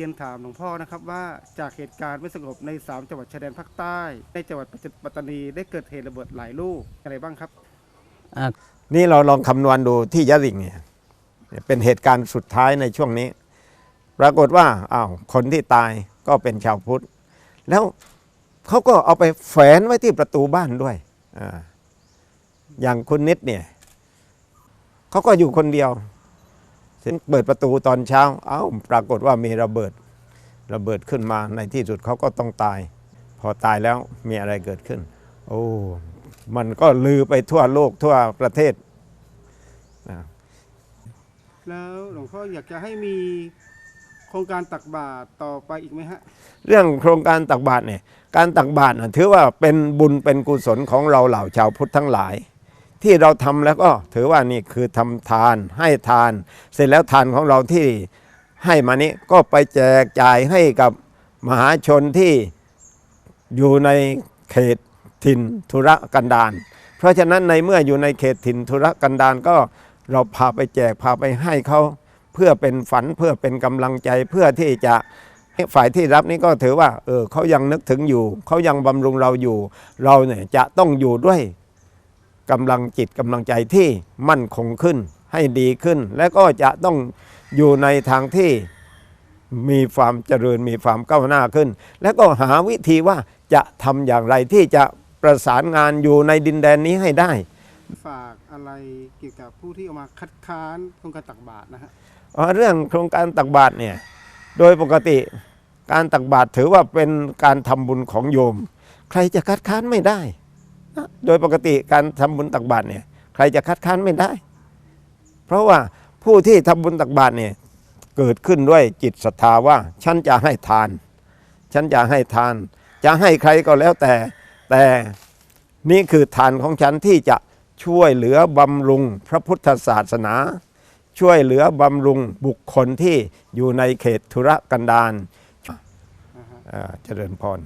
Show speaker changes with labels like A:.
A: เรียนถามหลวงพ่อนะครับว่าจากเหตุการณ์ไม่สงบใน 3 จังหวัดชายแดนภาคใต้ ในจังหวัดปัตตานีได้เกิดเหตุระเบิดหลายลูกอะไรบ้างครับ
B: นี่เราลองคำนวณดูที่ยะริงเนี่ยเป็นเหตุการณ์สุดท้ายในช่วงนี้ ปรากฏว่าอ้าวคนที่ตายก็เป็นชาวพุทธ แล้วเขาก็เอาไปแฝนไว้ที่ประตูบ้านด้วยออย่างคุณนิดเนี่ยเขาก็อยู่คนเดียว เปิดประตูตอนเช้า เอ้าปรากฏว่ามีระเบิดระเบิดขึ้นมาในที่สุดเขาก็ต้องตาย พอตายแล้วมีอะไรเกิดขึ้น โอ้มันก็ลือไปทั่วโลกทั่วประเทศ
A: แล้วหลวงพ่ออยากจะให้มีโครงการตักบาตรต่อไปอีกไหมฮะ
B: เรื่องโครงการตักบาตรเนี่ยการตักบาตรน่ะถือว่าเป็นบุญเป็นกุศลของเราเหล่าชาวพุทธทั้งหลาย ที่เราทำแล้วก็ถือว่านี่คือทำทานให้ทาน เสร็จแล้วทานของเราที่ให้มานี้ก็ไปแจกจ่ายให้กับมหาชนที่อยู่ในเขตถิ่นธุรกันดารเพราะฉะนั้นในเมื่ออยู่ในเขตถิ่นธุรกันดารก็เราพาไปแจกพาไปให้เขาเพื่อเป็นฝันเพื่อเป็นกำลังใจเพื่อที่จะฝ่ายที่รับนี่ก็ถือว่าเออเขายังนึกถึงอยู่ เขายังบำรุงเราอยู่ เราเนี่ยจะต้องอยู่ด้วย กำลังจิตกำลังใจที่มั่นคงขึ้นให้ดีขึ้น และก็จะต้องอยู่ในทางที่มีความเจริญมีความก้าวหน้าขึ้น และก็หาวิธีว่าจะทำอย่างไรที่จะประสานงานอยู่ในดินแดนนี้ให้ได้
A: ฝากอะไรเกี่ยวกับผู้ที่เอามาคัดค้านโครงการตักบาตรนะฮะ
B: อ๋อเรื่องโครงการตักบาตรเนี่ยโดยปกติการตักบาตรถือว่าเป็นการทำบุญของโยม ใครจะคัดค้านไม่ได้นะ โดยปกติการทำบุญตักบาตรเนี่ยใครจะคัดค้านไม่ได้ เพราะว่าผู้ที่ทำบุญตักบาตรเนี่ยเกิดขึ้นด้วยจิตศรัทธาว่าฉันจะให้ทาน ฉันจะให้ทาน จะให้ใครก็แล้วแต่ แต่นี่คือทานของฉันที่จะช่วยเหลือบำรุงพระพุทธศาสนา ช่วยเหลือบำรุงบุคคลที่อยู่ในเขตธุรกันดารเจริญพร